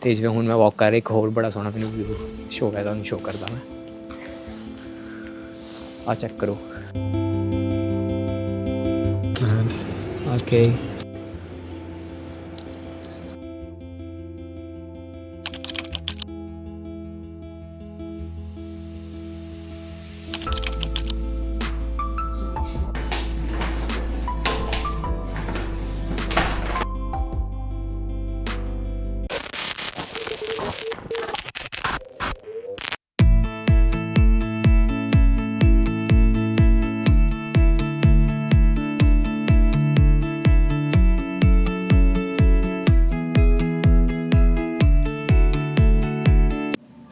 ਤੇ ਜਿਵੇਂ ਹੁਣ ਮੈਂ ਵਾਕ ਕਰ ਰਿਹਾ ਇੱਕ ਹੋਰ ਬੜਾ ਸੋਹਣਾ ਮੈਨੂੰ ਵਿਊ ਸ਼ੋਅ ਹੈ ਤੁਹਾਨੂੰ ਸ਼ੋਅ ਕਰਦਾ ਮੈਂ। ਆ ਚੈੱਕ ਕਰੋ। ਓਕੇ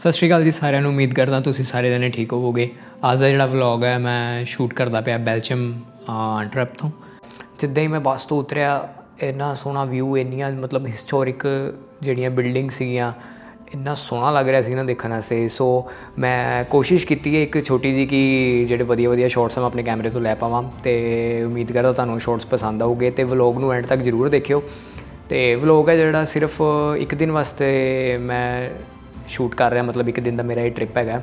ਸਤਿ ਸ਼੍ਰੀ ਅਕਾਲ ਜੀ ਸਾਰਿਆਂ ਨੂੰ, ਉਮੀਦ ਕਰਦਾ ਤੁਸੀਂ ਸਾਰੇ ਜਣੇ ਠੀਕ ਹੋਵੋਗੇ। ਅੱਜ ਦਾ ਜਿਹੜਾ ਵਲੌਗ ਹੈ, ਮੈਂ ਸ਼ੂਟ ਕਰਦਾ ਪਿਆ ਬੈਲਚਮ ਟ੍ਰਿਪ ਤੋਂ। ਜਿੱਦਾਂ ਹੀ ਮੈਂ ਬੱਸ ਤੋਂ ਉਤਰਿਆ, ਇੰਨਾ ਸੋਹਣਾ ਵਿਊ ਇੰਨੀਆਂ ਮਤਲਬ ਹਿਸਟੋਰਿਕ ਜਿਹੜੀਆਂ ਬਿਲਡਿੰਗ ਸੀਗੀਆਂ, ਇੰਨਾ ਸੋਹਣਾ ਲੱਗ ਰਿਹਾ ਸੀ ਨਾ ਦੇਖਣ ਵਾਸਤੇ। ਸੋ ਮੈਂ ਕੋਸ਼ਿਸ਼ ਕੀਤੀ ਹੈ ਇੱਕ ਛੋਟੀ ਜੀ ਕਿ ਜਿਹੜੇ ਵਧੀਆ ਵਧੀਆ ਸ਼ਾਟਸ ਮੈਂ ਆਪਣੇ ਕੈਮਰੇ ਤੋਂ ਲੈ ਪਾਵਾਂ ਤੇ ਉਮੀਦ ਕਰਦਾ ਤੁਹਾਨੂੰ ਸ਼ਾਟਸ ਪਸੰਦ ਆਉਗੇ ਤੇ ਵਲੌਗ ਨੂੰ ਐਂਡ ਤੱਕ ਜ਼ਰੂਰ ਦੇਖਿਓ। ਤੇ ਵਲੌਗ ਹੈ ਜਿਹੜਾ ਸਿਰਫ ਇੱਕ ਦਿਨ ਵਾਸਤੇ ਮੈਂ ਸ਼ੂਟ ਕਰ ਰਿਹਾ, ਮਤਲਬ ਇੱਕ ਦਿਨ ਦਾ ਮੇਰਾ ਇਹ ਟ੍ਰਿਪ ਹੈਗਾ।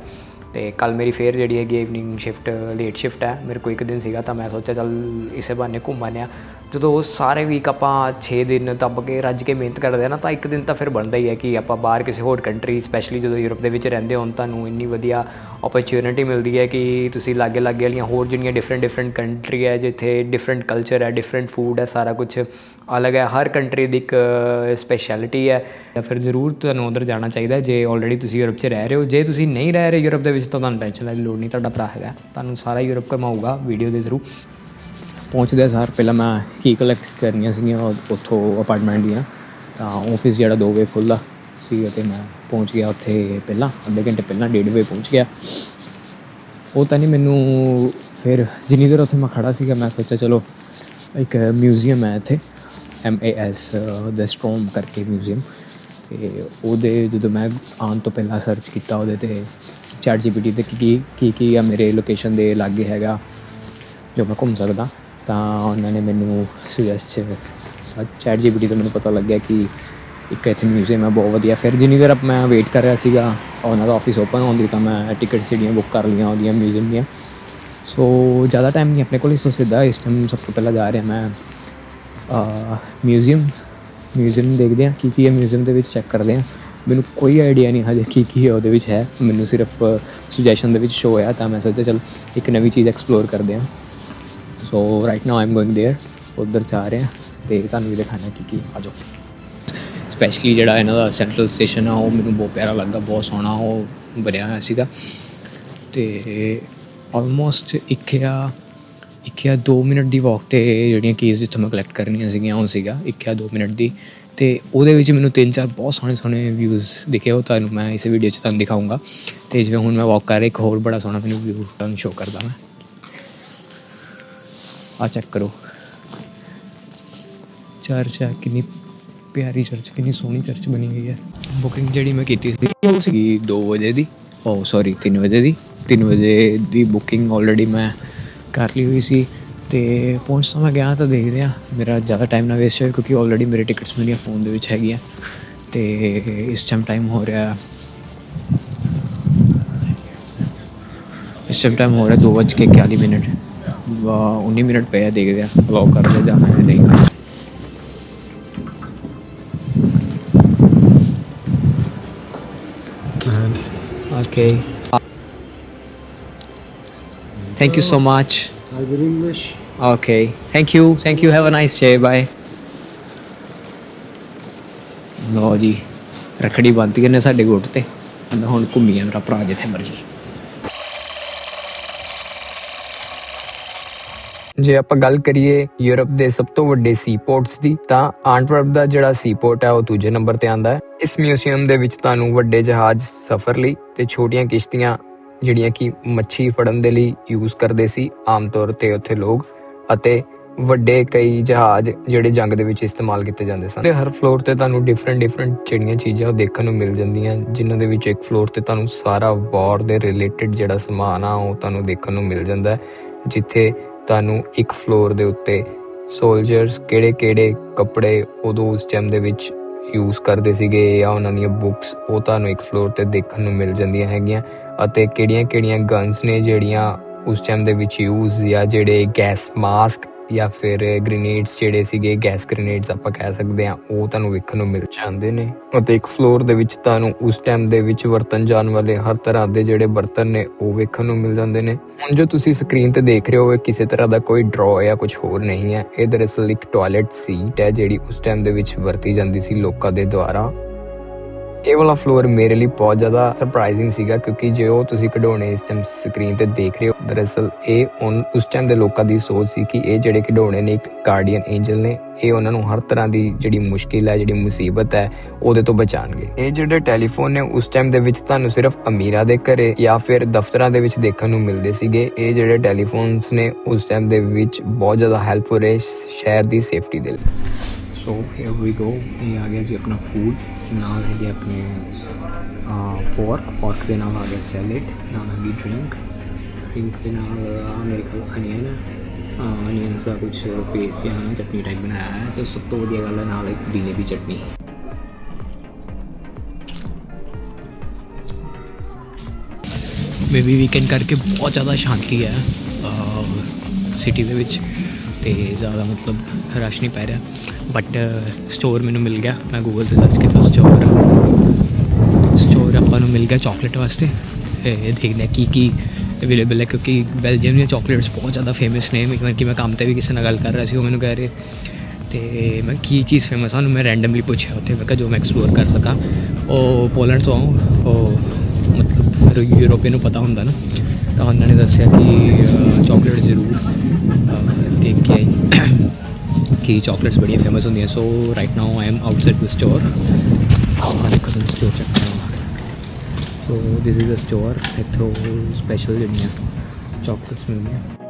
ਤੇ ਕੱਲ ਮੇਰੀ ਫੇਰ ਜਿਹੜੀ ਹੈਗੀ ਈਵਨਿੰਗ ਸ਼ਿਫਟ ਲੇਟ ਸ਼ਿਫਟ ਹੈ। ਮੇਰੇ ਕੋਲ ਇੱਕ ਦਿਨ ਸੀਗਾ, ਤਾਂ ਮੈਂ ਸੋਚਿਆ ਚੱਲ ਇਸੇ ਬਹਾਨੇ ਘੁੰਮ ਆਉਂਦੇ ਹਾਂ। ਜਦੋਂ ਉਹ ਸਾਰੇ ਵੀਕ ਆਪਾਂ 6 ਦਿਨ ਦੱਬ ਕੇ ਰੱਜ ਕੇ ਮਿਹਨਤ ਕਰਦੇ ਹਾਂ ਨਾ, ਤਾਂ ਇੱਕ ਦਿਨ ਤਾਂ ਫਿਰ ਬਣਦਾ ਹੀ ਹੈ ਕਿ ਆਪਾਂ ਬਾਹਰ ਕਿਸੇ ਹੋਰ ਕੰਟਰੀ ਸਪੈਸ਼ਲੀ ਜਦੋਂ ਯੂਰਪ ਦੇ ਵਿੱਚ ਰਹਿੰਦੇ ਹੋਣ, ਤੁਹਾਨੂੰ ਇੰਨੀ ਵਧੀਆ ਓਪਰਚੁਨਿਟੀ ਮਿਲਦੀ ਹੈ ਕਿ ਤੁਸੀਂ ਲਾਗੇ ਲਾਗੇ ਵਾਲੀਆਂ ਹੋਰ ਜਿਹੜੀਆਂ ਡਿਫਰੈਂਟ ਡਿਫਰੈਂਟ ਕੰਟਰੀ ਹੈ, ਜਿੱਥੇ ਡਿਫਰੈਂਟ ਕਲਚਰ ਹੈ ਡਿਫਰੈਂਟ ਫੂਡ ਹੈ, ਸਾਰਾ ਕੁਝ ਅਲੱਗ ਹੈ, ਹਰ ਕੰਟਰੀ ਦੀ ਇੱਕ ਸਪੈਸ਼ਲਿਟੀ ਹੈ। ਤਾਂ ਫਿਰ ਜ਼ਰੂਰ ਤੁਹਾਨੂੰ ਉਧਰ ਜਾਣਾ ਚਾਹੀਦਾ ਜੇ ਆਲਰੇਡੀ ਤੁਸੀਂ ਯੂਰਪ 'ਚ ਰਹਿ ਰਹੇ ਹੋ। ਜੇ ਤੁਸੀਂ ਨਹੀਂ ਰਹਿ ਰਹੇ ਯੂਰਪ ਦੇ ਵਿੱਚ, ਤਾਂ ਤੁਹਾਨੂੰ ਟੈਨਸ਼ਨ ਲੈਣ ਦੀ ਲੋੜ ਨਹੀਂ, ਤੁਹਾਡਾ ਭਰਾ ਹੈਗਾ। ਤੁਹਾਨੂੰ ਸਾਰਾ ਯੂਰਪ ਘਮਾਊਗਾ ਵੀਡੀਓ ਦੇ ਥਰੂ ਪਹੁੰਚਦੇ ਸਾਰ। ਪਹਿਲਾਂ ਮੈਂ ਕੀ ਕਲੈਕਟ ਕਰਨੀਆਂ ਸੀਗੀਆਂ ਉੱਥੋਂ ਅਪਾਰਟਮੈਂਟ ਦੀਆਂ। ਤਾਂ ਆਫਿਸ ਜਿਹੜਾ 2 ਵਜੇ ਖੁੱਲ੍ਹਾ ਸੀ ਅਤੇ ਮੈਂ ਪਹੁੰਚ ਗਿਆ ਉੱਥੇ ਪਹਿਲਾਂ, ਅੱਧੇ ਘੰਟੇ ਪਹਿਲਾਂ 1:30 ਵਜੇ ਪਹੁੰਚ ਗਿਆ। ਉਹ ਤਾਂ ਨਹੀਂ ਮੈਨੂੰ ਫਿਰ ਜਿੰਨੀ ਦੇਰ ਉੱਥੇ ਮੈਂ ਖੜਾ ਸੀਗਾ, ਮੈਂ ਸੋਚਿਆ ਚਲੋ ਇੱਕ ਮਿਊਜ਼ੀਅਮ ਹੈ ਇੱਥੇ M A S the Stroom ਕਰਕੇ ਮਿਊਜ਼ੀਅਮ ਤੇ ਉਹਦੇ ਜਦੋਂ ਮੈਂ ਆਉਣ ਤੋਂ ਪਹਿਲਾਂ ਸਰਚ ਕੀਤਾ ਉਹਦੇ ਤੇ ਚੈਟ ਜੀਪੀਟੀ ਤੇ ਕੀ ਕੀ ਕੀ ਕੀ ਆ ਮੇਰੇ ਲੋਕੇਸ਼ਨ ਦੇ ਲਾਗੇ ਹੈਗਾ, ਜੋ ਮੈਂ ਘੁੰਮ ਸਕਦਾ। ਤਾਂ ਉਹਨਾਂ ਨੇ ਮੈਨੂੰ ਸੁਜੈਸਟ ਚੈਟ ਜੀਪੀਟੀ ਤੋਂ ਮੈਨੂੰ ਪਤਾ ਲੱਗਿਆ ਕਿ ਇੱਕ ਇੱਥੇ ਮਿਊਜ਼ੀਅਮ ਹੈ, ਬਹੁਤ ਵਧੀਆ। ਫਿਰ ਜਿੰਨੀ ਦੇਰ ਅਪ ਮੈਂ ਵੇਟ ਕਰ ਰਿਹਾ ਸੀਗਾ, ਉਹਨਾਂ ਦਾ ਆਫਿਸ ਓਪਨ ਹੋਣ ਤਾਂ ਮੈਂ ਟਿਕਟ ਸੀੜੀਆਂ ਬੁੱਕ ਕਰ ਲਈਆਂ ਉਹਦੀਆਂ ਮਿਊਜ਼ੀਅਮ ਦੀਆਂ। ਸੋ ਜ਼ਿਆਦਾ ਟਾਈਮ ਨਹੀਂ, ਆਪਣੇ ਕੋਲ ਇਸ ਤੋਂ ਸਿੱਧਾ ਇਸ ਟਾਈਮ ਸਭ ਤੋਂ ਪਹਿਲਾਂ ਜਾ ਰਿਹਾ ਮੈਂ ਮਿਊਜ਼ੀਅਮ ਮਿਊਜ਼ੀਅਮ ਦੇਖਦੇ ਹਾਂ, ਕੀ ਕੀ ਹੈ ਮਿਊਜ਼ੀਅਮ ਦੇ ਵਿੱਚ ਚੈੱਕ ਕਰਦੇ ਹਾਂ। ਮੈਨੂੰ ਕੋਈ ਆਈਡੀਆ ਨਹੀਂ ਹਜੇ ਕੀ ਕੀ ਹੈ ਉਹਦੇ ਵਿੱਚ ਹੈ। ਮੈਨੂੰ ਸਿਰਫ ਸੁਜੈਸ਼ਨ ਦੇ ਵਿੱਚ ਸ਼ੋ ਹੋਇਆ, ਤਾਂ ਮੈਂ ਸੋਚਿਆ ਚਲ ਇੱਕ ਨਵੀਂ ਚੀਜ਼ ਐਕਸਪਲੋਰ ਕਰਦੇ ਹਾਂ। so right now I'm going there ਉਧਰ ਜਾ ਰਹੇ ਹਾਂ ਤੇ ਤੁਹਾਨੂੰ ਵੀ ਦਿਖਾਣਾ ਕੀ ਕੀ ਆ ਜਾਓ ਸਪੈਸ਼ਲੀ ਜਿਹੜਾ ਇਹਨਾਂ ਦਾ ਸੈਂਟਰਲ ਸਟੇਸ਼ਨ ਆ ਉਹ ਮੈਨੂੰ ਬਹੁਤ ਪਿਆਰਾ ਲੱਗਾ ਬਹੁਤ ਸੋਹਣਾ ਉਹ ਬਣਿਆ ਹੋਇਆ ਸੀਗਾ ਤੇ ਆਲਮੋਸਟ ਇੱਕ ਜਾਂ ਇੱਕ ਜਾਂ 2 ਮਿੰਟ ਦੀ ਵਾਕ ਤੇ ਜਿਹੜੀਆਂ ਕੀਜ਼ ਜਿੱਥੋਂ ਮੈਂ ਕਲੈਕਟ ਕਰਨੀਆਂ ਸੀਗੀਆਂ ਉਹ ਸੀਗਾ ਇੱਕ ਜਾਂ 2 ਮਿੰਟ ਦੀ ਤੇ ਉਹਦੇ ਵਿੱਚ ਮੈਨੂੰ ਤਿੰਨ ਚਾਰ ਬਹੁਤ ਸੋਹਣੇ ਸੋਹਣੇ ਵਿਊਜ਼ ਦਿਖੇ ਉਹ ਤੁਹਾਨੂੰ ਮੈਂ ਇਸ ਵੀਡੀਓ 'ਚ ਤੁਹਾਨੂੰ ਦਿਖਾਊਂਗਾ ਤੇ ਜਿਵੇਂ ਹੁਣ ਮੈਂ ਵਾਕ ਕਰ ਰਿਹਾ ਇੱਕ ਹੋਰ ਬੜਾ ਸੋਹਣਾ ਮੈਨੂੰ ਵਿਊ ਤੁਹਾਨੂੰ ਸ਼ੋਅ ਕਰਦਾ ਮੈਂ ਆ ਚੈੱਕ ਕਰੋ। ਚਰਚ ਹੈ ਕਿੰਨੀ ਪਿਆਰੀ ਚਰਚ ਕਿੰਨੀ ਸੋਹਣੀ ਚਰਚ ਬਣੀ ਹੋਈ ਹੈ। ਬੁਕਿੰਗ ਜਿਹੜੀ ਮੈਂ ਕੀਤੀ ਸੀ, ਉਹ ਸੀਗੀ 2 ਵਜੇ ਦੀ। ਓ ਸੌਰੀ 3 ਵਜੇ ਦੀ। 3 ਵਜੇ ਦੀ ਬੁਕਿੰਗ ਆਲਰੇਡੀ ਮੈਂ ਕਰ ਲਈ ਹੋਈ ਸੀ ਤੇ ਪਹੁੰਚ ਤਾਂ ਮੈਂ ਗਿਆ ਤਾਂ ਦੇਖ ਰਿਹਾ ਮੇਰਾ ਜ਼ਿਆਦਾ ਟਾਈਮ ਨਾ ਵੇਸਟ ਹੋਏ ਕਿਉਂਕਿ ਆਲਰੇਡੀ ਮੇਰੇ ਟਿਕਟਸ ਮੇਰੀਆਂ ਫੋਨ ਦੇ ਵਿੱਚ ਹੈਗੀਆਂ। ਤੇ ਇਸ ਟਾਈਮ ਟਾਈਮ ਹੋ ਰਿਹਾ, ਇਸ ਟਾਈਮ ਟਾਈਮ ਹੋ ਰਿਹਾ 2:41 ਮਿੰਟ। 19 ਮਿੰਟ ਪਏ ਆ ਦੇਖਦੇ ਆ ਵਲੌਗ ਕਰਦੇ ਜਾਣਾ ਹੈ ਨਹੀਂ Okay. Thank you so much. Either English. Okay. Thank you. Thank you. Have a nice day. Bye. ਲੋ ਜੀ ਰਖੜੀ ਬੰਨ੍ਹਤੀ ਨੇ ਸਾਡੇ ਗੁੱਟ ਤੇ ਕਹਿੰਦਾ ਹੁਣ ਘੁੰਮੀ ਆ ਮੇਰਾ ਭਰਾ ਜਿੱਥੇ ਮਰਜ਼ੀ ਜੇ ਆਪਾਂ ਗੱਲ ਕਰੀਏ ਯੂਰਪ ਦੇ ਸਭ ਤੋਂ ਵੱਡੇ ਸੀਪੋਰਟਸ ਦੀ, ਤਾਂ ਆਂਟਵਰਪ ਦਾ ਜਿਹੜਾ ਸੀਪੋਰਟ ਹੈ, ਉਹ ਦੂਜੇ ਨੰਬਰ ਤੇ ਆਂਦਾ ਹੈ। ਇਸ ਮਿਊਜ਼ੀਅਮ ਦੇ ਵਿੱਚ ਤੁਹਾਨੂੰ ਵੱਡੇ ਜਹਾਜ਼ ਸਫ਼ਰ ਲਈ ਤੇ ਛੋਟੀਆਂ ਕਿਸ਼ਤੀਆਂ, ਜਿਹੜੀਆਂ ਕਿ ਮੱਛੀ ਫੜਨ ਦੇ ਲਈ ਯੂਜ਼ ਕਰਦੇ ਸੀ, ਆਮ ਤੌਰ ਤੇ ਉੱਥੇ ਲੋਕ, ਅਤੇ ਵੱਡੇ ਕਈ ਜਹਾਜ਼ ਜਿਹੜੇ ਜੰਗ ਦੇ ਵਿੱਚ ਇਸਤੇਮਾਲ ਕੀਤੇ ਜਾਂਦੇ ਸਨ। ਤੇ ਹਰ ਫਲੋਰ ਤੇ ਤੁਹਾਨੂੰ ਡਿਫਰੈਂਟ ਡਿਫਰੈਂਟ ਜਿਹੜੀਆਂ ਚੀਜ਼ਾਂ ਉਹ ਦੇਖਣ ਨੂੰ ਮਿਲ ਜਾਂਦੀਆਂ, ਜਿਨ੍ਹਾਂ ਦੇ ਵਿੱਚ ਇੱਕ ਫਲੋਰ ਤੇ ਤੁਹਾਨੂੰ ਸਾਰਾ ਵਾਰ ਦੇ ਰਿਲੇਟਡ ਜਿਹੜਾ ਸਮਾਨ ਆ, ਉਹ ਤੁਹਾਨੂੰ ਦੇਖਣ ਨੂੰ ਮਿਲ ਜਾਂਦਾ ਜਿੱਥੇ ਤੁਹਾਨੂੰ ਇੱਕ ਫਲੋਰ ਦੇ ਉੱਤੇ। ਸੋਲਜਰਸ ਕਿਹੜੇ-ਕਿਹੜੇ ਕੱਪੜੇ ਉਦੋਂ ਉਸ ਟਾਈਮ ਦੇ ਵਿੱਚ ਯੂਜ਼ ਕਰਦੇ ਸੀਗੇ ਜਾਂ ਉਹਨਾਂ ਦੀਆਂ ਬੁੱਕਸ ਉਹ ਤੁਹਾਨੂੰ ਇੱਕ ਫਲੋਰ ਤੇ ਦੇਖਣ ਨੂੰ ਮਿਲ ਜਾਂਦੀਆਂ ਹੈਗੀਆਂ। ਅਤੇ ਕਿਹੜੀਆਂ-ਕਿਹੜੀਆਂ ਗਨਸ ਨੇ ਜਿਹੜੀਆਂ ਉਸ ਟਾਈਮ ਦੇ ਵਿੱਚ ਯੂਜ਼ ਜਾਂ ਜਿਹੜੇ ਗੈਸ ਮਾਸਕ ਜਾਂ ਫਿਰ ਗ੍ਰੇਨੇਡਸ ਜਿਹੜੇ ਸੀਗੇ ਗੈਸ ਗ੍ਰੇਨੇਡਸ ਆਪਾਂ ਕਹਿ ਸਕਦੇ ਹਾਂ, ਉਹ ਤੁਹਾਨੂੰ ਵੇਖਣ ਨੂੰ ਮਿਲ ਜਾਂਦੇ ਨੇ। ਅਤੇ ਇੱਕ ਦੇ ਵਿੱਚ ਤੁਹਾਨੂੰ ਉਸ ਟਾਈਮ ਦੇ ਵਿੱਚ ਵਰਤਨ ਜਾਣ ਵਾਲੇ ਹਰ ਤਰ੍ਹਾਂ ਦੇ ਜਿਹੜੇ ਬਰਤਨ ਨੇ, ਉਹ ਵੇਖਣ ਨੂੰ ਮਿਲ ਜਾਂਦੇ ਨੇ। ਹੁਣ ਜੋ ਤੁਸੀਂ ਸਕਰੀਨ ਤੇ ਦੇਖ ਰਹੇ ਹੋ ਇਹ ਕਿਸੇ ਤਰ੍ਹਾਂ ਦਾ ਕੋਈ ਡਰਾ ਜਾਂ ਕੁਝ ਹੋਰ ਨਹੀਂ ਹੈ। ਇਹ ਦਰਅਸਲ ਇੱਕ ਟਾਇਲਟ ਸੀਟ ਹੈ, ਜਿਹੜੀ ਉਸ ਟਾਈਮ ਦੇ ਵਿੱਚ ਵਰਤੀ ਜਾਂਦੀ ਸੀ ਲੋਕਾਂ ਦੇ ਦੁਆਰਾ। ਇਹ ਵਾਲਾ ਫਲੋਰ ਮੇਰੇ ਲਈ ਬਹੁਤ ਜ਼ਿਆਦਾ ਸਰਪ੍ਰਾਈਜ਼ਿੰਗ ਸੀਗਾ ਕਿਉਂਕਿ ਜੋ ਤੁਸੀਂ ਖਿਡੌਣੇ ਇਸ ਟਾਈਮ ਸਕਰੀਨ ਤੇ ਦੇਖ ਰਹੇ ਹੋ, ਦਰਅਸਲ ਇਹ ਉਸ ਟਾਈਮ ਦੇ ਲੋਕਾਂ ਦੀ ਸੋਚ ਸੀ ਕਿ ਇਹ ਜਿਹੜੇ ਖਿਡੌਣੇ ਨੇ ਇੱਕ ਗਾਰਡੀਅਨ ਐਂਜਲ ਨੇ, ਇਹ ਉਹਨਾਂ ਨੂੰ ਹਰ ਤਰ੍ਹਾਂ ਦੀ ਜਿਹੜੀ ਮੁਸ਼ਕਿਲ ਹੈ, ਜਿਹੜੀ ਮੁਸੀਬਤ ਹੈ, ਉਹਦੇ ਤੋਂ ਬਚਾਣਗੇ ਇਹ ਜਿਹੜੇ ਟੈਲੀਫੋਨ ਨੇ, ਉਸ ਟਾਈਮ ਦੇ ਵਿੱਚ ਤੁਹਾਨੂੰ ਸਿਰਫ ਅਮੀਰਾਂ ਦੇ ਘਰੇ ਜਾਂ ਫਿਰ ਦਫ਼ਤਰਾਂ ਦੇ ਵਿੱਚ ਦੇਖਣ ਨੂੰ ਮਿਲਦੇ ਸੀਗੇ। ਇਹ ਜਿਹੜੇ ਟੈਲੀਫੋਨਸ ਨੇ, ਉਸ ਟਾਈਮ ਦੇ ਵਿੱਚ ਬਹੁਤ ਜ਼ਿਆਦਾ ਹੈਲਪਫੁਲ ਰਹੇ ਸ਼ਹਿਰ ਦੀ ਸੇਫਟੀ ਦੇ ਲਈ। ਸੋ ਹੇਅਰ ਵੀ ਗੋ ਇਹ ਆ ਗਿਆ ਜੀ ਆਪਣਾ ਫੂਡ ਨਾਲ ਹੈਗੇ ਆਪਣੇ ਪੋਰਕ ਪੋਰਕ ਦੇ ਨਾਲ ਆ ਗਿਆ ਸੈਲਡ ਨਾਲ ਹੈਗੀ ਡਰਿੰਕ ਡਰਿੰਕ ਦੇ ਨਾਲ ਮੇਰੇ ਕੋਲ ਅਨੀਅਨ ਅਨੀਅਨਸ ਦਾ ਕੁਝ ਪੇਸਟ ਜਾਂ ਨਾ ਚਟਨੀ ਟਾਈਪ ਬਣਾਇਆ ਹੈ, ਤੇ ਸਭ ਤੋਂ ਵਧੀਆ ਗੱਲ ਹੈ ਨਾਲ ਇੱਕ ਪੁਦੀਨੇ ਦੀ ਚਟਨੀ। ਮੇਬੀ ਵੀਕਐਂਡ ਕਰਕੇ ਬਹੁਤ ਜ਼ਿਆਦਾ ਸ਼ਾਂਤੀ ਹੈ ਸਿਟੀ ਦੇ ਵਿੱਚ। ਤੇ ਜ਼ਿਆਦਾ ਮਤਲਬ ਰਸ਼ ਨਹੀਂ ਪੈ ਰਿਹਾ। ਬਟ ਸਟੋਰ ਮੈਨੂੰ ਮਿਲ ਗਿਆ। ਮੈਂ ਗੂਗਲ ਤੇ ਸਰਚ ਕੀਤਾ ਸਟੋਰ ਸਟੋਰ ਆਪਾਂ ਨੂੰ ਮਿਲ ਗਿਆ ਚਾਕਲੇਟ ਵਾਸਤੇ। ਇਹ ਦੇਖਦੇ ਹਾਂ ਕੀ ਕੀ ਅਵੇਲੇਬਲ ਹੈ, ਕਿਉਂਕਿ ਬੈਲਜੀਅਮ ਦੀਆਂ ਚਾਕਲੇਟਸ ਬਹੁਤ ਜ਼ਿਆਦਾ ਫੇਮਸ ਨੇ। ਮੈਂ ਕਿ ਮੈਂ ਕੰਮ ਤੇ ਵੀ ਕਿਸੇ ਨਾਲ ਗੱਲ ਕਰ ਰਿਹਾ ਸੀ, ਉਹ ਮੈਨੂੰ ਕਹਿ ਰਹੇ। ਤੇ ਮੈਂ ਕੀ ਚੀਜ਼ ਫੇਮਸ ਆ, ਉਹਨੂੰ ਮੈਂ ਰੈਂਡਮਲੀ ਪੁੱਛਿਆ ਉੱਥੇ। ਮੈਂ ਕਿਹਾ ਜੋ ਮੈਂ ਐਕਸਪਲੋਰ ਕਰ ਸਕਾਂ। ਉਹ ਪੋਲੈਂਡ ਤੋਂ ਆਉਂ, ਉਹ ਮਤਲਬ ਫਿਰ ਯੂਰੋਪੀਅਨ ਨੂੰ ਪਤਾ ਹੁੰਦਾ ਨਾ। ਤਾਂ ਉਹਨਾਂ ਨੇ ਦੱਸਿਆ ਕਿ ਚਾਕਲੇਟ ਜ਼ਰੂਰ ਕਿ ਚਾਕਲੇਟਸ ਬੜੀਆਂ ਫੇਮਸ ਹੁੰਦੀਆਂ so right now I am outside the store ਮੈਂ ਦੇਖੋ ਤੁਹਾਨੂੰ ਸਟੋਰ ਚੈੱਕ ਕਰਾਂ so this is a store ਇੱਥੋਂ ਸਪੈਸ਼ਲ ਜਿਹੜੀਆਂ ਚਾਕਲੇਟਸ ਮਿਲਦੀਆਂ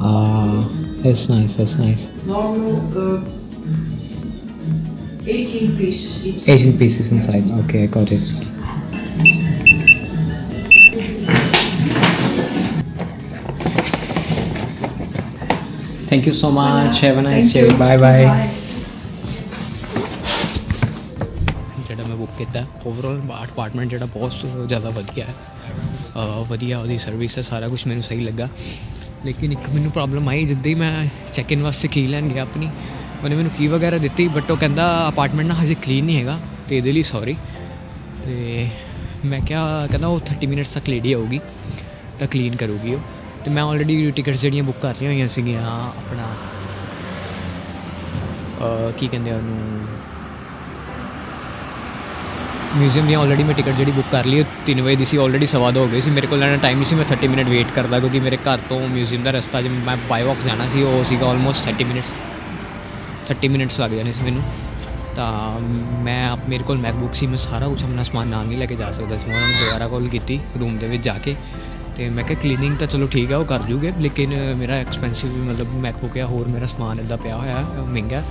Ah, that's nice. That's nice. Normal uh, 18 pieces each. 18 pieces inside. Okay, I got it. Thank you so much. Have a nice Thank day. you. Bye bye. ਜਿਹੜਾ ਮੈਂ book ਕੀਤਾ overall apartment ਜਿਹੜਾ ਬਹੁਤ ਜ਼ਿਆਦਾ ਵਧੀਆ ਹੈ ਵਧੀਆ ਉਹਦੀ ਸਰਵਿਸ ਹੈ ਸਾਰਾ ਕੁਝ ਮੈਨੂੰ ਸਹੀ ਲੱਗਾ ਲੇਕਿਨ ਇੱਕ ਮੈਨੂੰ ਪ੍ਰੋਬਲਮ ਆਈ ਜਿੱਦਾਂ ਹੀ ਮੈਂ ਚੈੱਕ ਇਨ ਵਾਸਤੇ ਕੀ ਲੈਣ ਗਿਆ ਆਪਣੀ, ਉਹਨੇ ਮੈਨੂੰ ਕੀ ਵਗੈਰਾ ਦਿੱਤੀ ਬਟ ਉਹ ਕਹਿੰਦਾ ਅਪਾਰਟਮੈਂਟ ਨਾ ਹਜੇ ਕਲੀਨ ਨਹੀਂ ਹੈਗਾ, ਤੇ ਇਹਦੇ ਲਈ ਸੌਰੀ ਤੇ ਮੈਂ ਕਿਹਾ, ਕਹਿੰਦਾ ਉਹ 30 ਮਿੰਟਸ ਤੱਕ ਲੇਡੀ ਆਊਗੀ, ਤਾਂ ਕਲੀਨ ਕਰੂਗੀ ਉਹ। ਤੇ ਮੈਂ ਆਲਰੇਡੀ ਟਿਕਟਸ ਜਿਹੜੀਆਂ ਬੁੱਕ ਕਰ ਲਈਆਂ ਹੋਈਆਂ ਸੀਗੀਆਂ, ਆਪਣਾ ਕੀ ਕਹਿੰਦੇ ਉਹਨੂੰ? ਮਿਊਜ਼ੀਅਮ ਦੀ ਆਲਰੇਡੀ ਮੈਂ ਟਿਕਟ ਜਿਹੜੀ ਬੁੱਕ ਕਰ ਲਈ, ਉਹ 3 ਵਜੇ ਦੀ ਸੀ ਆਲਰੇਡੀ ਸਵਾ ਦੋ ਹੋ ਗਏ ਸੀ। ਮੇਰੇ ਕੋਲ ਲੈਣਾ ਟਾਈਮ ਨਹੀਂ ਸੀ, ਮੈਂ 30 ਮਿੰਟ ਵੇਟ ਕਰਦਾ ਕਿਉਂਕਿ ਮੇਰੇ ਘਰ ਤੋਂ ਮਿਊਜ਼ੀਅਮ ਦਾ ਰਸਤਾ, ਜਿਵੇਂ ਮੈਂ ਬਾਈ ਵਾਕ ਜਾਣਾ ਸੀ, ਉਹ ਸੀਗਾ ਆਲਮੋਸਟ 30 ਮਿੰਟਸ 30 ਮਿੰਟਸ ਲੱਗ ਜਾਣੇ ਸੀ ਮੈਨੂੰ। ਤਾਂ ਮੈਂ ਆਪ, ਮੇਰੇ ਕੋਲ ਮੈਕਬੁੱਕ ਸੀ, ਮੈਂ ਸਾਰਾ ਕੁਝ ਆਪਣਾ ਸਮਾਨ ਨਾਲ ਨਹੀਂ ਲੈ ਕੇ ਜਾ ਸਕਦਾ ਸੀ। ਮੈਂ ਉਹਨਾਂ ਨੂੰ ਦੁਬਾਰਾ ਕਾਲ ਕੀਤੀ ਰੂਮ ਦੇ ਵਿੱਚ ਜਾ ਕੇ। ਤੇ ਮੈਂ ਕਿਹਾ ਕਲੀਨਿੰਗ ਤਾਂ ਚਲੋ ਠੀਕ ਆ, ਉਹ ਕਰ ਜੂਗੇ, ਲੇਕਿਨ ਮੇਰਾ ਐਕਸਪੈਂਸਿਵ ਮਤਲਬ ਮੈਕਬੁੱਕ ਆ ਹੋਰ ਮੇਰਾ ਸਮਾਨ ਇੱਦਾਂ ਪਿਆ ਹੋਇਆ, ਮਹਿੰਗਾ।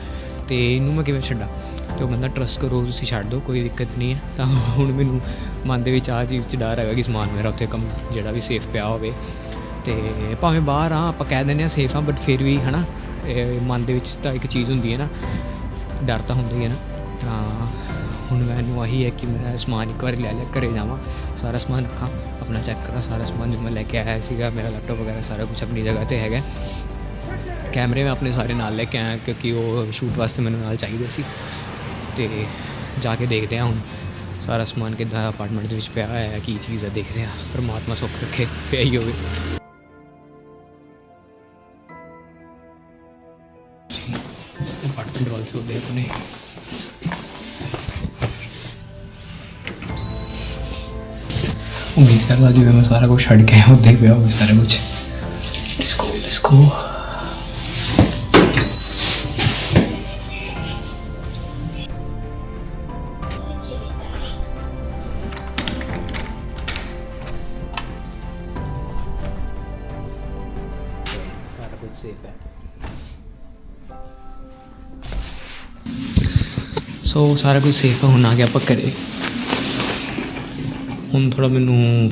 ਤੇ ਇਹਨੂੰ ਮੈਂ ਕਿਵੇਂ ਛੱਡਾਂ? ਤੇ ਉਹ ਕਹਿੰਦਾ ਟਰਸਟ ਕਰੋ, ਤੁਸੀਂ ਛੱਡ ਦਿਓ, ਕੋਈ ਦਿੱਕਤ ਨਹੀਂ ਹੈ। ਤਾਂ ਹੁਣ ਮੈਨੂੰ ਮਨ ਦੇ ਵਿੱਚ ਆ ਚੀਜ਼ 'ਚ ਡਰ ਹੈਗਾ ਕਿ ਸਮਾਨ ਮੇਰਾ ਉੱਥੇ ਕੰਮ ਜਿਹੜਾ ਵੀ ਸੇਫ ਪਿਆ ਹੋਵੇ। ਤੇ ਭਾਵੇਂ ਬਾਹਰ ਆ ਆਪਾਂ ਕਹਿ ਦਿੰਦੇ ਆ ਸੇਫ ਆ ਬਟ ਫਿਰ ਵੀ ਹਨਾ, ਇਹ ਮਨ ਦੇ ਵਿੱਚ ਤਾਂ ਇੱਕ ਚੀਜ਼ ਹੁੰਦੀ ਹੈ ਨਾ, ਡਰ ਤਾਂ ਹੁੰਦਾ ਹੀ ਹੈ ਨਾ। ਤਾਂ ਹੁਣ ਮੈਨੂੰ ਆਹੀ ਹੈ ਕਿ ਮੈਂ ਸਮਾਨ ਇੱਕ ਵਾਰ ਲੈ ਲਿਆ, ਘਰੇ ਜਾਵਾਂ, ਸਾਰਾ ਸਮਾਨ ਰੱਖਾਂ, ਆਪਣਾ ਚੈੱਕ ਕਰਾਂ, ਸਾਰਾ ਸਮਾਨ ਜੋ ਮੈਂ ਲੈ ਕੇ ਆਇਆ ਸੀਗਾ, ਮੇਰਾ ਲੈਪਟਾਪ ਵਗੈਰਾ ਸਾਰਾ ਕੁਝ ਆਪਣੀ ਜਗ੍ਹਾ ਤੇ ਹੈਗਾ। ਕੈਮਰੇ ਮੈਂ ਆਪਣੇ ਸਾਰੇ ਨਾਲ ਲੈ ਕੇ ਆਇਆ, ਕਿਉਂਕਿ ਉਹ ਸ਼ੂਟ ਵਾਸਤੇ ਮੈਨੂੰ ਨਾਲ ਚਾਹੀਦੇ ਸੀ। ਤੇ ਜਾ ਕੇ ਦੇਖਦੇ ਹਾਂ ਹੁਣ। ਸਾਰਾ ਸਮਾਨ ਕਿੱਦਾਂ ਅਪਾਰਟਮੈਂਟ ਦੇ ਵਿੱਚ ਪਿਆ ਹੋਇਆ ਹੈ, ਕੀ ਚੀਜ਼ ਹੈ, ਦੇਖਦੇ ਹਾਂ। ਪਰਮਾਤਮਾ ਸੁੱਖ ਰੱਖੇ, ਪਿਆ ਹੀ ਹੋਵੇ। ਅਪਾਰਟਮੈਂਟ ਵਾਲੇ ਸੋਦੇ ਆਪਣੇ। ਉਮੀਦ ਕਰਦਾ ਜਿਵੇਂ ਮੈਂ ਸਾਰਾ ਕੁਝ ਛੱਡ ਕੇ ਆਇਆ ਪਿਆ ਹੋਵੇ ਸਾਰਾ ਕੁਝ ਲੈਟਸ ਗੋ ਕੁਝ ਸੇਫ ਹੈ। ਸੋ ਸਾਰਾ ਕੁਝ ਸੇਫ ਹੁਣ ਆ ਗਿਆ ਆਪਾਂ ਘਰੇ। ਹੁਣ ਥੋੜਾ ਮੈਨੂੰ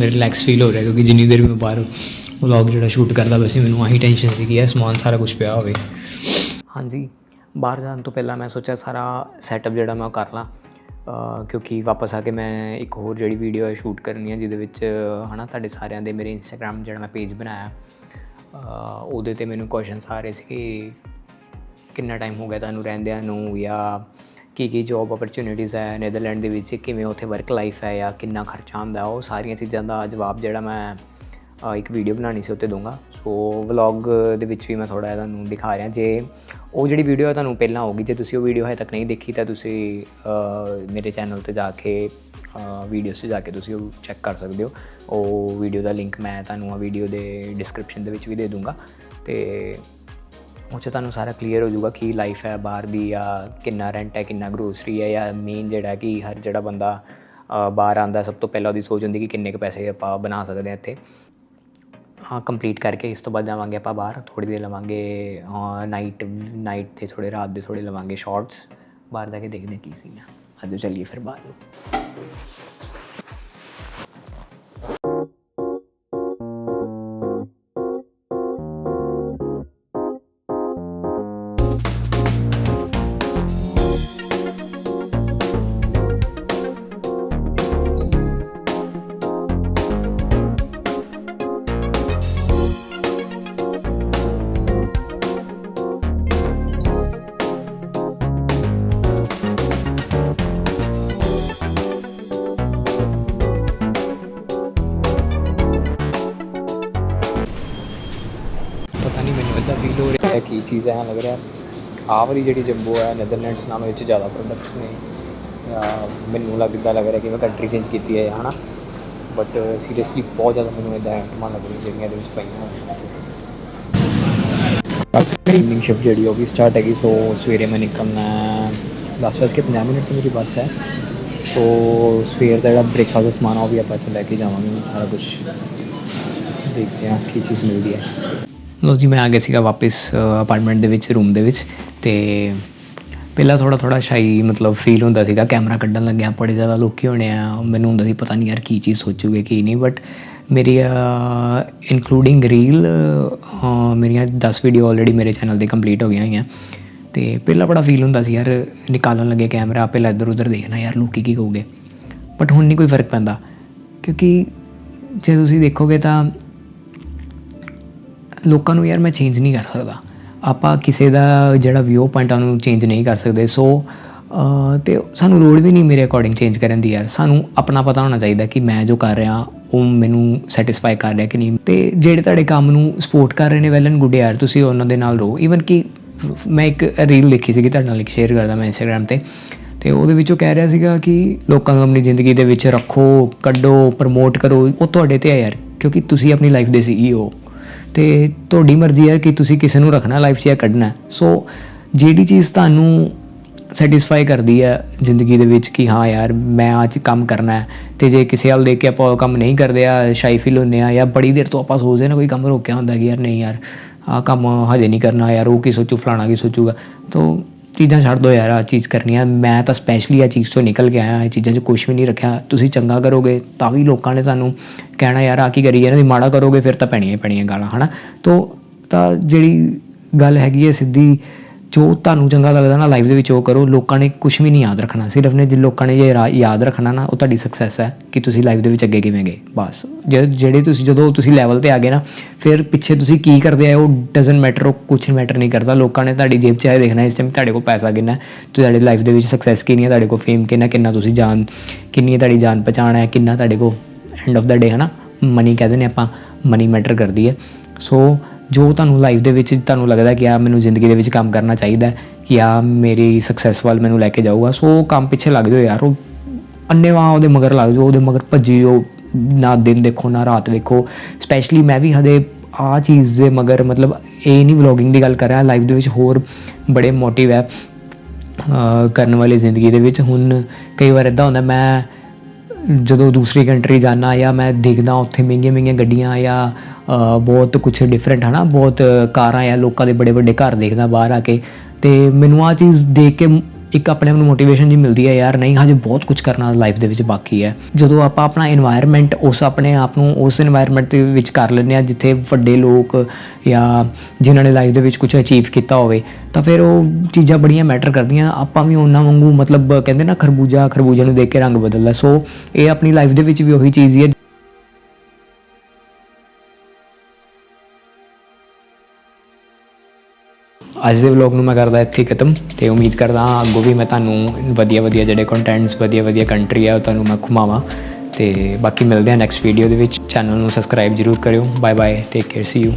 ਰਿਲੈਕਸ ਫੀਲ ਹੋ ਰਿਹਾ ਕਿਉਂਕਿ ਜਿੰਨੀ ਦੇਰ ਮੈਂ ਬਾਹਰ ਵਲੌਗ ਜਿਹੜਾ ਸ਼ੂਟ ਕਰਦਾ ਵੈਸੇ ਮੈਨੂੰ ਆਹੀ ਟੈਨਸ਼ਨ ਸੀ ਕਿ ਇਹ ਸਮਾਨ ਸਾਰਾ ਕੁਝ ਪਿਆ ਹੋਵੇ। ਹਾਂਜੀ ਬਾਹਰ ਜਾਣ ਤੋਂ ਪਹਿਲਾਂ ਮੈਂ ਸੋਚਿਆ ਸਾਰਾ ਸੈਟਅਪ ਜਿਹੜਾ ਮੈਂ ਉਹ ਕਰ ਲਾਂ। ਕਿਉਂਕਿ ਵਾਪਸ ਆ ਕੇ ਮੈਂ ਇੱਕ ਹੋਰ ਜਿਹੜੀ ਵੀਡੀਓ ਹੈ ਸ਼ੂਟ ਕਰਨੀ ਹੈ ਜਿਹਦੇ ਵਿੱਚ ਹਨਾ ਤੁਹਾਡੇ ਸਾਰਿਆਂ ਦੇ ਮੇਰੇ ਇੰਸਟਾਗ੍ਰam ਜਿਹੜਾ ਮੈਂ ਪੇਜ ਬਣਾਇਆ। ਉਹਦੇ ਤੇ ਮੈਨੂੰ ਕੁਐਸਚਨਸ ਆ ਰਹੇ ਸੀ ਕਿ ਕਿੰਨਾ ਟਾਈਮ ਹੋ ਗਿਆ ਤੁਹਾਨੂੰ ਰਹਿੰਦਿਆਂ ਨੂੰ ਜਾਂ ਕੀ ਕੀ ਜੌਬ ਓਪਰਚ्युनिटीज ਹੈ 네ਦਰਲੈਂਡ ਦੇ ਵਿੱਚ, ਕਿਵੇਂ ਉੱਥੇ ਵਰਕ ਲਾਈਫ ਹੈ ਜਾਂ ਕਿੰਨਾ ਖਰਚਾ ਆਉਂਦਾ, ਉਹ ਸਾਰੀਆਂ ਚੀਜ਼ਾਂ ਦਾ ਜਵਾਬ ਜਿਹੜਾ ਮੈਂ ਇੱਕ ਵੀਡੀਓ ਬਣਾਣੀ ਸੀ ਉੱਤੇ ਦੂੰਗਾ ਸੋ ਵਲੌਗ ਦੇ ਵਿੱਚ ਵੀ ਮੈਂ ਥੋੜਾ ਜਿਹਾ ਤੁਹਾਨੂੰ ਦਿਖਾ ਰਿਹਾ। ਜੇ ਉਹ ਜਿਹੜੀ ਵੀਡੀਓ ਹੈ ਤੁਹਾਨੂੰ ਪਹਿਲਾਂ ਹੋਗੀ ਜੇ ਤੁਸੀਂ ਉਹ ਵੀਡੀਓ ਹਜੇ ਤੱਕ ਨਹੀਂ ਦੇਖੀ, ਤਾਂ ਤੁਸੀਂ ਮੇਰੇ ਚੈਨਲ ਤੇ ਜਾ ਕੇ ਵੀਡੀਓਸ 'ਚ ਜਾ ਕੇ ਤੁਸੀਂ ਉਹ ਚੈੱਕ ਕਰ ਸਕਦੇ ਹੋ। ਉਹ ਵੀਡੀਓ ਦਾ ਲਿੰਕ ਮੈਂ ਤੁਹਾਨੂੰ ਆ ਵੀਡੀਓ ਦੇ ਡਿਸਕ੍ਰਿਪਸ਼ਨ ਦੇ ਵਿੱਚ ਵੀ ਦੇ ਦੂੰਗਾ। ਤੇ ਉਹ 'ਚ ਤੁਹਾਨੂੰ ਸਾਰਾ ਕਲੀਅਰ ਹੋ ਜਾਊਗਾ ਕੀ ਲਾਈਫ ਹੈ, ਬਾਹਰ ਦੀ ਜਾਂ ਕਿੰਨਾ ਰੈਂਟ ਹੈ, ਕਿੰਨਾ ਗਰੋਸਰੀ ਹੈ ਜਾਂ ਮੇਨ ਜਿਹੜਾ ਕਿ ਹਰ ਜਿਹੜਾ ਬੰਦਾ ਬਾਹਰ ਆਂਦਾ ਸਭ ਤੋਂ ਪਹਿਲਾਂ ਉਹਦੀ ਸੋਚ ਹੁੰਦੀ ਕਿ ਕਿੰਨੇ ਕੁ ਪੈਸੇ ਆਪਾਂ ਬਣਾ ਸਕਦੇ ਹਾਂ ਇੱਥੇ। ਹਾਂ ਕੰਪਲੀਟ ਕਰਕੇ ਇਸ ਤੋਂ ਬਾਅਦ ਜਾਵਾਂਗੇ ਆਪਾਂ ਬਾਹਰ ਥੋੜੀ ਦੇਰ ਲਵਾਂਗੇ ਨਾਈਟ ਨਾਈਟ ਤੇ ਥੋੜੇ ਰਾਤ ਦੇ ਥੋੜੇ ਲਵਾਂਗੇ ਸ਼ਾਰਟਸ ਬਾਹਰ ਜਾ ਕੇ ਦੇਖਦੇ ਹਾਂ ਕੀ ਸੀ ਅੱਜ ਚੱਲੀਏ ਫਿਰ ਬਾਹਰ ਮੈਨੂੰ ਇਦਾਂ ਫੀਲ ਹੋ ਰਿਹਾ ਹੈ ਕੀ ਚੀਜ਼ ਐਂ ਲੱਗ ਰਿਹਾ ਆਹ ਵਾਲੀ ਜਿਹੜੀ ਜੰਬੋ ਹੈ ਨੈਦਰਲੈਂਡਸ ਨਾਮ ਵਿੱਚ ਜ਼ਿਆਦਾ ਪ੍ਰੋਡਕਟਸ ਨੇ। ਜਾਂ ਮੈਨੂੰ ਲੱਗਦਾ ਲੱਗ ਰਿਹਾ ਕਿ ਮੈਂ ਕੰਟਰੀ ਚੇਂਜ ਕੀਤੀ ਹੈ, ਹਨਾ? ਬਟ ਸੀਰੀਅਸਲੀ ਬਹੁਤ ਜ਼ਿਆਦਾ ਮੈਨੂੰ ਇਦਾਂ ਐਟਮਾਂ ਲੱਗ ਰਹੀ ਜਿਹੜੀਆਂ ਦੇ ਵਿੱਚ ਪਈਆਂ ਇਵਨਿੰਗ ਸ਼ਿਫਟ ਜਿਹੜੀ ਉਹ ਵੀ ਸਟਾਰਟ ਹੈਗੀ ਸੋ ਸਵੇਰੇ ਮੈਂ ਨਿਕਲਣਾ ਦਸ ਵਜੇ ਕੇ 50 ਮਿੰਟ ਤੇ ਮੇਰੀ ਬੱਸ ਹੈ। ਸੋ ਸਵੇਰ ਦਾ ਜਿਹੜਾ ਬ੍ਰੇਕਫਾਸਟ ਦਾ ਸਮਾਨ ਆ, ਉਹ ਵੀ ਆਪਾਂ ਇੱਥੋਂ ਲੈ ਕੇ ਜਾਵਾਂਗੇ। ਸਾਰਾ ਕੁਝ ਦੇਖਦੇ ਹਾਂ ਕੀ ਚੀਜ਼ ਮਿਲਦੀ ਹੈ। ਲੋ ਜੀ, ਮੈਂ ਆ ਗਿਆ ਸੀਗਾ ਵਾਪਸ ਅਪਾਰਟਮੈਂਟ ਦੇ ਵਿੱਚ ਰੂਮ ਦੇ ਵਿੱਚ, ਤੇ ਪਹਿਲਾਂ ਥੋੜਾ ਥੋੜਾ ਸ਼ਾਈ ਮਤਲਬ ਫੀਲ ਹੁੰਦਾ ਸੀਗਾ। ਕੈਮਰਾ ਕੱਢਣ ਲੱਗਿਆ, ਬੜੇ ਜ਼ਿਆਦਾ ਲੋਕੀ ਹੋਣੇ ਆ। ਮੈਨੂੰ ਹੁੰਦਾ ਸੀ, ਪਤਾ ਨਹੀਂ ਯਾਰ ਕੀ ਚੀਜ਼ ਸੋਚੂਗੇ, ਕੀ ਨਹੀਂ ਬਟ ਮੇਰੀ ਇਨਕਲੂਡਿੰਗ ਰੀਲ ਮੇਰੀਆਂ 10 ਵੀਡੀਓ ਆਲਰੇਡੀ ਮੇਰੇ ਚੈਨਲ ਤੇ ਕੰਪਲੀਟ ਹੋ ਗਈਆਂ ਹੋਈਆਂ। ਤੇ ਪਹਿਲਾਂ ਬੜਾ ਫੀਲ ਹੁੰਦਾ ਸੀ, ਯਾਰ ਨਿਕਾਲਣ ਲੱਗੇ ਕੈਮਰਾ ਪਹਿਲਾਂ ਇੱਧਰ ਉੱਧਰ ਦੇਖਣਾ, ਯਾਰ ਲੋਕੀ ਕੀ ਕਹੋਗੇ। ਬਟ ਹੁਣ ਨਹੀਂ ਕੋਈ ਫ਼ਰਕ ਪੈਂਦਾ, ਕਿਉਂਕਿ ਜੇ ਤੁਸੀਂ ਦੇਖੋਗੇ ਤਾਂ ਲੋਕਾਂ ਨੂੰ ਯਾਰ ਮੈਂ ਚੇਂਜ ਨਹੀਂ ਕਰ ਸਕਦਾ। ਆਪਾਂ ਕਿਸੇ ਦਾ ਜਿਹੜਾ ਵਿਊ ਪੁਆਇੰਟ ਆ ਉਹਨੂੰ ਚੇਂਜ ਨਹੀਂ ਕਰ ਸਕਦੇ। ਸੋ ਅ, ਤੇ ਸਾਨੂੰ ਲੋੜ ਵੀ ਨਹੀਂ ਮੇਰੇ ਅਕੋਰਡਿੰਗ ਚੇਂਜ ਕਰਨ ਦੀ ਯਾਰ। ਸਾਨੂੰ ਆਪਣਾ ਪਤਾ ਹੋਣਾ ਚਾਹੀਦਾ ਕਿ ਮੈਂ ਜੋ ਕਰ ਰਿਹਾ ਉਹ ਮੈਨੂੰ ਸੈਟੀਸਫਾਈ ਕਰ ਰਿਹਾ ਕਿ ਨਹੀਂ। ਤੇ ਜਿਹੜੇ ਤੁਹਾਡੇ ਕੰਮ ਨੂੰ ਸਪੋਰਟ ਕਰ ਰਹੇ ਨੇ ਵੈਲ ਐਂਡ ਗੁੱਡ ਯਾਰ ਤੁਸੀਂ ਉਹਨਾਂ ਦੇ ਨਾਲ ਰਹੋ। ਈਵਨ ਕਿ ਮੈਂ ਇੱਕ ਰੀਲ ਲਿਖੀ ਸੀਗੀ ਤੁਹਾਡੇ ਨਾਲ ਇੱਕ ਸ਼ੇਅਰ ਕਰਦਾ ਮੈਂ ਇੰਸਟਾਗ੍ਰam ਤੇ। ਤੇ ਉਹਦੇ ਵਿੱਚ ਉਹ ਕਹਿ ਰਿਹਾ ਸੀਗਾ ਕਿ ਲੋਕਾਂ ਨੂੰ ਆਪਣੀ ਜ਼ਿੰਦਗੀ ਦੇ ਵਿੱਚ ਰੱਖੋ ਕੱਢੋ ਪ੍ਰਮੋਟ ਕਰੋ। ਉਹ ਤੁਹਾਡੇ ਤੇ ਹੈ ਯਾਰ ਕਿਉਂਕਿ ਤੁਸੀਂ ਆਪਣੀ ਲਾਈਫ ਦੇ ਸੀਈਓ ਤੇ ਤੁਹਾਡੀ ਮਰਜ਼ੀ ਹੈ ਕਿ ਤੁਸੀਂ ਕਿਸੇ ਨੂੰ ਰੱਖਣਾ ਲਾਈਫ 'ਚ ਜਾਂ ਕੱਢਣਾ। ਸੋ ਜਿਹੜੀ ਚੀਜ਼ ਤੁਹਾਨੂੰ ਸੈਟੀਸਫਾਈ ਕਰਦੀ ਹੈ ਜ਼ਿੰਦਗੀ ਦੇ ਵਿੱਚ ਕਿ ਹਾਂ ਯਾਰ, ਮੈਂ ਅੱਜ ਕੰਮ ਕਰਨਾ ਹੈ ਤੇ ਜੇ ਕਿਸੇ ਵੱਲ ਦੇਖ ਕੇ ਆਪਾਂ ਉਹ ਕੰਮ ਨਹੀਂ ਕਰਦੇ, ਆ ਸ਼ਾਈ ਫੀਲ ਹੁੰਦੇ ਆ ਜਾਂ ਬੜੀ ਦੇਰ ਤੋਂ ਆਪਾਂ ਸੋਚਦੇ ਨਾ ਕੋਈ ਕੰਮ ਰੋਕਿਆ ਹੁੰਦਾ ਕਿ ਯਾਰ ਨਹੀਂ ਯਾਰ, ਆਹ ਕੰਮ ਹਜੇ ਨਹੀਂ ਕਰਨਾ ਯਾਰ, ਉਹ ਕੀ ਸੋਚੂ, ਫਲਾਣਾ ਕੀ ਸੋਚੂਗਾ। ਤੋ ਚੀਜ਼ਾਂ ਛੱਡ ਦੋ ਯਾਰ ਆ ਚੀਜ਼ ਕਰਨੀ ਆ। ਮੈਂ ਤਾਂ ਸਪੈਸ਼ਲੀ ਆ ਚੀਜ਼ ਤੋਂ ਨਿਕਲ ਕੇ ਆਇਆ, ਇਹ ਚੀਜ਼ਾਂ 'ਚ ਕੁਝ ਵੀ ਨਹੀਂ ਰੱਖਿਆ। ਤੁਸੀਂ ਚੰਗਾ ਕਰੋਗੇ, ਤਾਂ ਵੀ ਲੋਕਾਂ ਨੇ ਤੁਹਾਨੂੰ ਕਹਿਣਾ, ਯਾਰ ਆ ਕੀ ਕਰੀ ਇਹਨਾਂ ਦੀ ਮਾੜਾ ਕਰੋਗੇ, ਫਿਰ ਤਾਂ ਪੈਣੀਆਂ ਪੈਣੀਆਂ ਗਾਲਾਂ, ਹਨਾ? ਤੋ, ਤਾਂ ਜਿਹੜੀ ਗੱਲ ਹੈਗੀ ਹੈ ਸਿੱਧੀ ਜੋ ਤੁਹਾਨੂੰ ਚੰਗਾ ਲੱਗਦਾ ਨਾ ਲਾਈਫ ਦੇ ਵਿੱਚ ਉਹ ਕਰੋ, ਲੋਕਾਂ ਨੇ ਕੁਝ ਵੀ ਨਹੀਂ ਯਾਦ ਰੱਖਣਾ। ਸਿਰਫ ਨੇ ਜੇ ਲੋਕਾਂ ਨੇ ਜੇ ਰਾ- ਯਾਦ ਰੱਖਣਾ ਨਾ, ਉਹ ਤੁਹਾਡੀ ਸਕਸੈਸ ਹੈ ਕਿ ਤੁਸੀਂ ਲਾਈਫ ਦੇ ਵਿੱਚ ਅੱਗੇ ਕਿਵੇਂ ਗਏ, ਬਸ। ਜਿਹੜੇ ਤੁਸੀਂ ਜਦੋਂ ਤੁਸੀਂ ਲੈਵਲ ਤੇ ਆ ਗਏ ਨਾ, ਫਿਰ ਪਿੱਛੇ ਤੁਸੀਂ ਕੀ ਕਰਦੇ ਆ ਉਹ ਡਸਨਟ ਮੈਟਰ ਉਹ ਕੁਝ ਮੈਟਰ ਨਹੀਂ ਕਰਦਾ। ਲੋਕਾਂ ਨੇ ਤੁਹਾਡੀ ਜੇਬ 'ਚ ਆਏ ਦੇਖਣਾ ਇਸ ਟਾਈਮ ਤੁਹਾਡੇ ਕੋਲ ਪੈਸਾ ਕਿੰਨਾ ਤੁਹਾਡੀ ਲਾਈਫ ਦੇ ਵਿੱਚ ਸਕਸੈਸ ਕਿੰਨੀ ਹੈ, ਤੁਹਾਡੇ ਕੋਲ ਫੇਮ ਕਿੰਨਾ ਕਿੰਨਾ ਤੁਸੀਂ ਜਾਣ ਕਿੰਨੀ ਹੈ ਤੁਹਾਡੀ ਜਾਣ ਪਛਾਣ ਹੈ, ਕਿੰਨਾ ਤੁਹਾਡੇ ਕੋਲ ਐਂਡ ਆਫ ਦਾ ਡੇ ਹੈ ਨਾ ਮਨੀ ਕਹਿੰਦੇ ਨੇ ਆਪਾਂ ਮਨੀ ਮੈਟਰ ਕਰਦੀ ਹੈ। ਸੋ ਜੋ ਤੁਹਾਨੂੰ ਲਾਈਫ ਦੇ ਵਿੱਚ ਤੁਹਾਨੂੰ ਲੱਗਦਾ ਕਿ ਆ ਮੈਨੂੰ ਜ਼ਿੰਦਗੀ ਦੇ ਵਿੱਚ ਕੰਮ ਕਰਨਾ ਚਾਹੀਦਾ ਹੈ, ਕਿ ਆ ਮੇਰੀ ਸਕਸੈਸ ਵੱਲ ਮੈਨੂੰ ਲੈ ਕੇ ਜਾਊਗਾ, ਸੋ ਉਹ ਕੰਮ ਪਿੱਛੇ ਲੱਗ ਜਾਓ ਯਾਰ, ਉਹ ਅੰਨੇਵਾਹ ਉਹਦੇ ਮਗਰ ਲੱਗ ਜਾਓ, ਉਹਦੇ ਮਗਰ ਭੱਜਿਓ ਨਾ ਦਿਨ ਦੇਖੋ, ਨਾ ਰਾਤ ਵੇਖੋ। ਸਪੈਸ਼ਲੀ ਮੈਂ ਵੀ ਹਦੇ ਆ ਚੀਜ਼ ਦੇ ਮਗਰ, ਮਤਲਬ ਇਹ ਨਹੀਂ ਵਲੌਗਿੰਗ ਦੀ ਗੱਲ ਕਰ ਰਿਹਾ ਲਾਈਫ ਦੇ ਵਿੱਚ ਹੋਰ ਬੜੇ ਮੋਟਿਵ ਹੈ ਕਰਨ ਵਾਲੀ ਜ਼ਿੰਦਗੀ ਦੇ ਵਿੱਚ। ਹੁਣ ਕਈ ਵਾਰ ਇਦਾਂ ਹੁੰਦਾ, ਮੈਂ ਜਦੋਂ ਦੂਸਰੀ ਕੰਟਰੀ ਜਾਣਾ ਜਾਂ ਮੈਂ ਦੇਖਦਾ ਉੱਥੇ ਮਹਿੰਗੀਆਂ ਮਹਿੰਗੀਆਂ ਗੱਡੀਆਂ ਜਾਂ ਬਹੁਤ ਕੁਝ ਡਿਫਰੈਂਟ ਹਨਾ, ਬਹੁਤ ਕਾਰਾਂ ਜਾਂ ਲੋਕਾਂ ਦੇ ਬੜੇ ਵੱਡੇ ਘਰ ਦੇਖਦਾ ਬਾਹਰ ਆ ਕੇ, ਤੇ ਮੈਨੂੰ ਆ ਚੀਜ਼ ਦੇਖ ਕੇ ਇੱਕ ਆਪਣੇ ਆਪ ਨੂੰ ਮੋਟੀਵੇਸ਼ਨ ਜੀ ਮਿਲਦੀ ਹੈ, ਯਾਰ ਨਹੀਂ, ਹਜੇ ਬਹੁਤ ਕੁਝ ਕਰਨਾ ਲਾਈਫ ਦੇ ਵਿੱਚ ਬਾਕੀ ਹੈ। ਜਦੋਂ ਆਪਾਂ ਆਪਣਾ এনवायरमेंट ਉਸ ਆਪਣੇ ਆਪ ਨੂੰ ਉਸ এনवायरमेंट ਦੇ ਵਿੱਚ ਕਰ ਲੈਂਦੇ ਆ ਜਿੱਥੇ ਵੱਡੇ ਲੋਕ ਜਾਂ ਜਿਨ੍ਹਾਂ ਨੇ ਲਾਈਫ ਦੇ ਵਿੱਚ ਕੁਝ ਅਚੀਵ ਕੀਤਾ ਹੋਵੇ, ਤਾਂ ਫਿਰ ਉਹ ਚੀਜ਼ਾਂ ਬੜੀਆਂ ਮੈਟਰ ਕਰਦੀਆਂ। ਆਪਾਂ ਵੀ ਉਹਨਾਂ ਵਾਂਗੂ ਮਤਲਬ ਕਹਿੰਦੇ ਨਾ, ਖਰਬੂਜਾ ਖਰਬੂਜੇ ਨੂੰ ਦੇਖ ਕੇ ਰੰਗ ਬਦਲਦਾ। ਸੋ ਇਹ ਆਪਣੀ ਲਾਈਫ ਦੇ ਵਿੱਚ ਵੀ ਉਹੀ ਚੀਜ਼ ਹੀ ਹੈ ਅੱਜ ਦੇ ਵਲੌਗ ਨੂੰ ਮੈਂ ਕਰਦਾ ਇੱਥੇ ਖਤਮ ਤੇ ਉਮੀਦ ਕਰਦਾ ਹਾਂ ਅੱਗੋਂ ਵੀ ਮੈਂ ਤੁਹਾਨੂੰ ਵਧੀਆ ਵਧੀਆ ਜਿਹੜੇ ਕੰਟੈਂਟਸ ਵਧੀਆ ਵਧੀਆ ਕੰਟਰੀ ਆ ਉਹ ਤੁਹਾਨੂੰ ਮੈਂ ਘੁਮਾਵਾਂ ਤੇ ਬਾਕੀ ਮਿਲਦੇ ਹਾਂ ਨੈਕਸਟ ਵੀਡੀਓ ਦੇ ਵਿੱਚ। ਚੈਨਲ ਨੂੰ ਸਬਸਕ੍ਰਾਈਬ ਜਰੂਰ ਕਰਿਓ। Bye bye take care see you